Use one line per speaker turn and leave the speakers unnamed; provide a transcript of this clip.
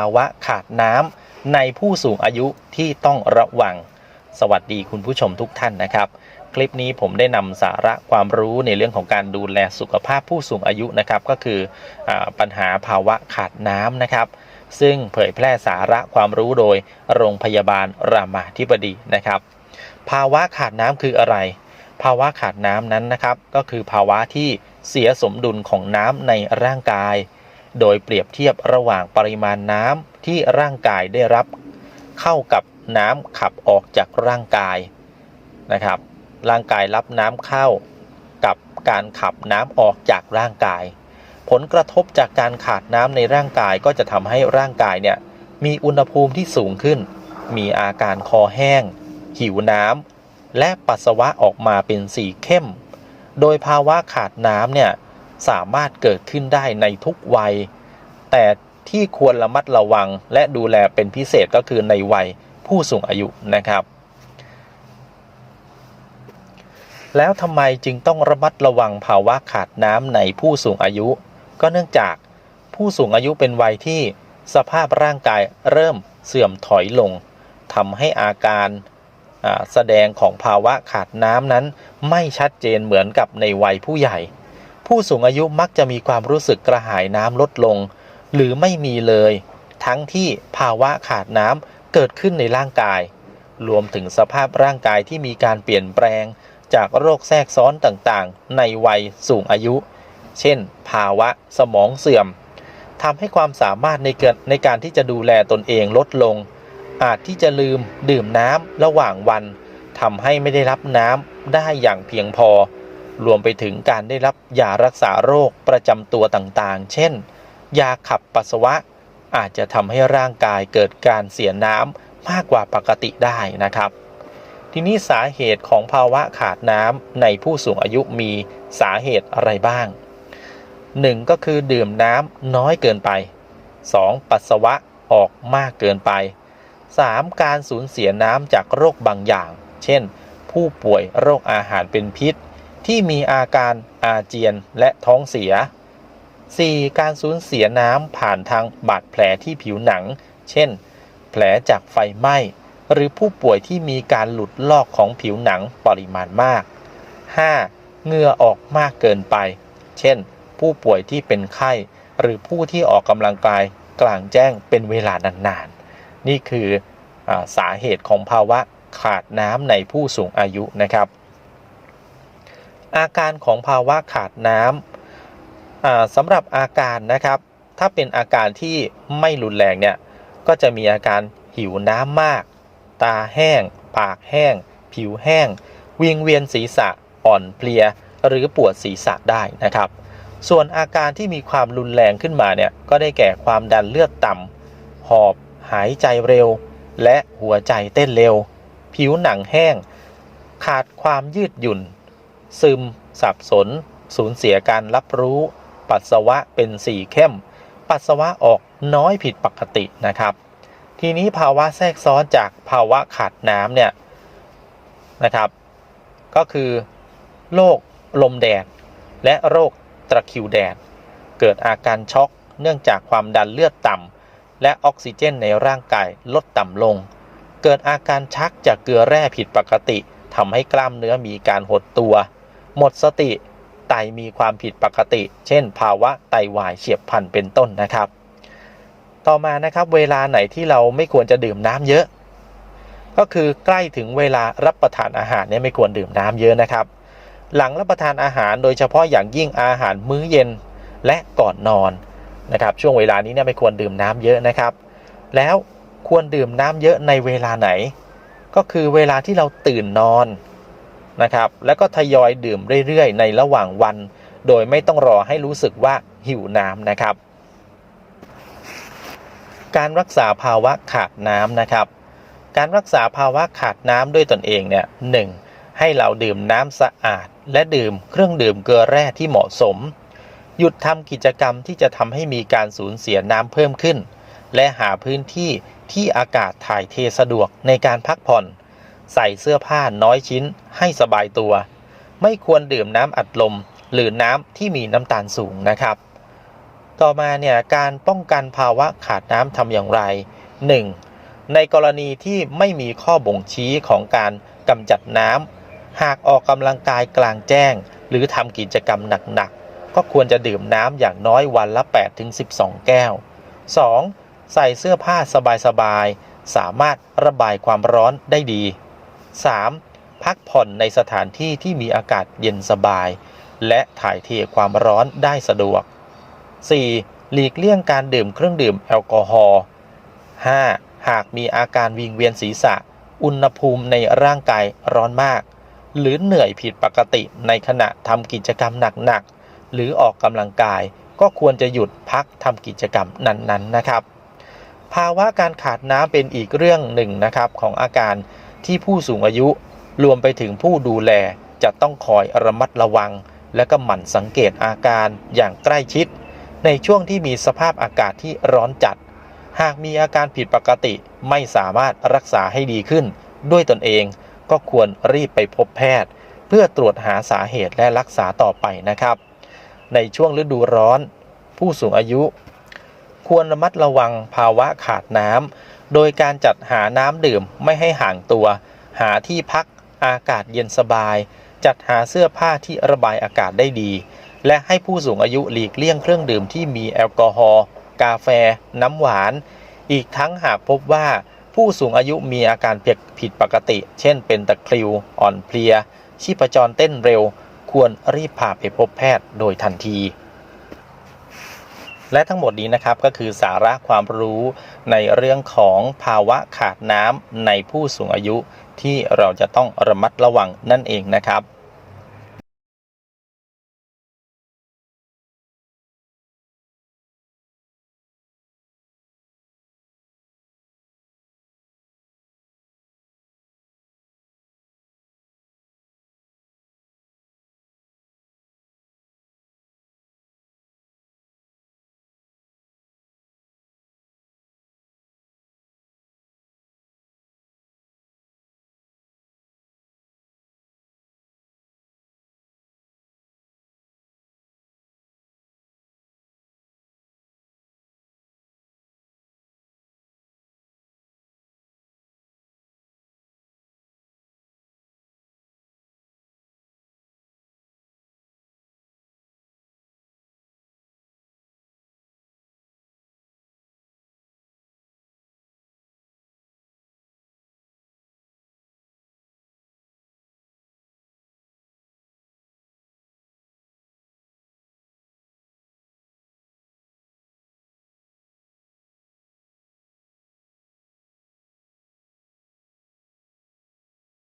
าวะขาดน้ำในผู้สูงอายุที่ต้องระวัง สวัสดีคุณผู้ชมทุกท่านนะครับ คลิปนี้ผมได้นำสาระความรู้ในเรื่องของการดูแลสุขภาพผู้สูงอายุนะครับ ก็คืออปัญหาภาวะขาดน้ำนะครับ ซึ่งเผยแพร่สาระความรู้โดยโรงพยาบาลรามาธิบดีนะครับ ภาวะขาดน้ำคืออะไร ภาวะขาดน้ำนั้นนะครับ ก็คือภาวะที่เสียสมดุลของน้ำในร่างกาย โดยเปรียบเทียบระหว่างปริมาณน้ำที่ร่างกายได้รับ เข้ากับน้ำขับออกจากร่างกายนะครับ ร่างกายรับน้ำเข้ากับการขับน้ำออกจากร่างกาย ผลกระทบจากการขาดน้ำในร่างกายก็จะทำให้ร่างกายเนี่ยมีอุณหภูมิที่สูงขึ้น มีอาการคอแห้ง หิวน้ำและปัสสาวะออกมาเป็นสีเข้ม โดยภาวะขาดน้ำเนี่ย สามารถเกิดขึ้นได้ในทุกวัย แต่ที่ควรระมัดระวังและดูแลเป็นพิเศษก็คือในวัยผู้สูงอายุนะครับ แล้วทำไมจึงต้องระมัดระวังภาวะขาดน้ำในผู้สูงอายุ ก็เนื่องจากผู้สูงอายุเป็นวัยที่สภาพร่างกายเริ่มเสื่อมถอยลงทำให้อาการแสดงของภาวะขาดน้ำนั้นไม่ชัดเจนเหมือนกับในวัยผู้ใหญ่ ผู้สูงอายุมักจะมีความรู้สึกกระหายน้ำลดลง หรือไม่มีเลย ทั้งที่ภาวะขาดน้ำเกิดขึ้นในร่างกาย รวมถึงสภาพร่างกายที่มีการเปลี่ยนแปลง จากโรคแทรกซ้อนต่างๆ ในวัยสูงอายุ เช่น ภาวะสมองเสื่อมทำให้ความสามารถในเกิดในการที่จะดูแลตนเองลดลง อาจที่จะลืมดื่มน้ำระหว่างวันทำให้ไม่ได้รับน้ำได้อย่างเพียงพอ รวมไปถึงการได้รับยารักษาโรคประจำตัวต่างๆ เช่น ยาขับปัสสาวะ อาจจะทำให้ร่างกายเกิดการเสียน้ำมากกว่าปกติได้นะครับ ทีนี้สาเหตุของภาวะขาดน้ำในผู้สูงอายุมีสาเหตุอะไรบ้าง 1. ก็คือดื่มน้ำน้อยเกินไป 2. ปัสสาวะออกมากเกินไป 3. การสูญเสียน้ำจากโรคบางอย่าง เช่น ผู้ป่วยโรคอาหารเป็นพิษ ที่มีอาการอาเจียนและท้องเสีย 4. การสูญเสียน้ำผ่านทางบาดแผลที่ผิวหนัง เช่น แผลจากไฟไหม้ หรือผู้ป่วยที่มีการหลุดลอกของผิวหนังปริมาณมาก 5. เหงื่อออกมากเกินไป เช่น ผู้ป่วยที่เป็นไข้ หรือผู้ที่ออกกำลังกายกลางแจ้งเป็นเวลานานๆ นี่คืออสาเหตุของภาวะขาดน้ำในผู้สูงอายุนะครับ อาการของภาวะขาดน้ำสำหรับอาการนะครับ ถ้าเป็นอาการที่ไม่รุนแรงเนี่ยก็จะมีอาการหิวน้ำมาก ตาแห้ง ปากแห้ง ผิวแห้งวิงเวียนศีรษะอ่อนเพลีย หรือปวดศีรษะได้นะครับ ส่วนอาการที่มีความรุนแรงขึ้นมาเนี่ยก็ได้แก่ความดันเลือดต่ำหอบหายใจเร็ว และหัวใจเต้นเร็ว ผิวหนังแห้ง ขาดความยืดหยุ่น ซึม สับสน สูญเสียการรับรู้ ปัสสาวะเป็นสีเข้ม ปัสสาวะออกน้อยผิดปกตินะครับ ทีนี้ภาวะแทรกซ้อนจากภาวะขาดน้ำเนี่ยนะครับ ก็คือโรคลมแดด และโรคตะคิวแดด เกิดอาการช็อกเนื่องจากความดันเลือดต่ำและออกซิเจนในร่างกายลดต่ำลง เกิดอาการชักจากเกลือแร่ผิดปกติทำให้กล้ามเนื้อมีการหดตัว หมดสติไตมีความผิดปกติ เช่น ภาวะไตวายเฉียบพลันเป็นต้นนะครับ ต่อมานะครับเวลาไหนที่เราไม่ควรจะดื่มน้ำเยอะ ก็คือใกล้ถึงเวลารับประทานอาหารเนี่ยไม่ควรดื่มน้ำเยอะนะครับ หลังรับประทานอาหารโดยเฉพาะอย่างยิ่งอาหารมื้อเย็นและก่อนนอนนะครับช่วงเวลานี้เนี่ยไม่ควรดื่มน้ำเยอะนะครับ แล้วควรดื่มน้ำเยอะในเวลาไหน ก็คือเวลาที่เราตื่นนอน นะครับ แล้วก็ทยอยดื่มเรื่อยๆ ในระหว่างวัน โดยไม่ต้องรอให้รู้สึกว่าหิวน้ำนะครับ การรักษาภาวะขาดน้ำนะครับ การรักษาภาวะขาดน้ำด้วยตนเองเนี่ยหนึ่งให้เราดื่มน้ำสะอาด และดื่มเครื่องดื่มเกลือแร่ที่เหมาะสม หยุดทำกิจกรรมที่จะทำให้มีการสูญเสียน้ำเพิ่มขึ้น และหาพื้นที่ที่อากาศถ่ายเทสะดวกในการพักผ่อน ใส่เสื้อผ้าน้อยชิ้นให้สบายตัว ไม่ควรดื่มน้ำอัดลม หรือน้ำที่มีน้ำตาลสูงนะครับ ต่อมาเนี่ยการป้องกันภาวะขาดน้ำทำอย่างไร 1. ในกรณีที่ไม่มีข้อบ่งชี้ของการกำจัดน้ำหากออกกำลังกายกลางแจ้ง หรือทำกิจกรรมหนักๆ ก็ควรจะดื่มน้ำอย่างน้อยวันละ 8-12 แก้ว 2. ใส่เสื้อผ้าสบายๆสามารถระบายความร้อนได้ดี 3. พักผ่อนในสถานที่ที่มีอากาศเย็นสบาย และถ่ายเทความร้อนได้สะดวก 4. หลีกเลี่ยงการดื่มเครื่องดื่มแอลกอฮอล์ 5. หากมีอาการวิงเวียนศีรษะ อุณหภูมิในร่างกายร้อนมาก หรือเหนื่อยผิดปกติในขณะทำกิจกรรมหนักๆ หรือออกกำลังกาย ก็ควรจะหยุดพักทำกิจกรรมนั้นๆนะครับ ภาวะการขาดน้ำเป็นอีกเรื่องหนึ่งนะครับของอาการ ที่ผู้สูงอายุรวมไปถึงผู้ดูแลจะต้องคอยระมัดระวัง และก็หมั่นสังเกตอาการอย่างใกล้ชิด ในช่วงที่มีสภาพอากาศที่ร้อนจัด หากมีอาการผิดปกติไม่สามารถรักษาให้ดีขึ้น ด้วยตนเองก็ควรรีบไปพบแพทย์ เพื่อตรวจหาสาเหตุและรักษาต่อไปนะครับ ในช่วงฤดูร้อน ผู้สูงอายุ ควรระมัดระวังภาวะขาดน้ำ โดยการจัดหาน้ำดื่มไม่ให้ห่างตัว หาที่พักอากาศเย็นสบาย จัดหาเสื้อผ้าที่ระบายอากาศได้ดี และให้ผู้สูงอายุหลีกเลี่ยงเครื่องดื่มที่มีแอลกอฮอล์กาแฟ น้ำหวาน อีกทั้งหากพบว่าผู้สูงอายุมีอาการผิดปกติ เช่นเป็นตะคริว อ่อนเพลีย ชีพจรเต้นเร็ว ควรรีบพาไปพบแพทย์โดยทันที และทั้งหมดนี้นะครับก็คือสาระความรู้ในเรื่องของภาวะขาดน้ำในผู้สูงอายุที่เราจะต้องระมัดระวังนั่นเองนะครับ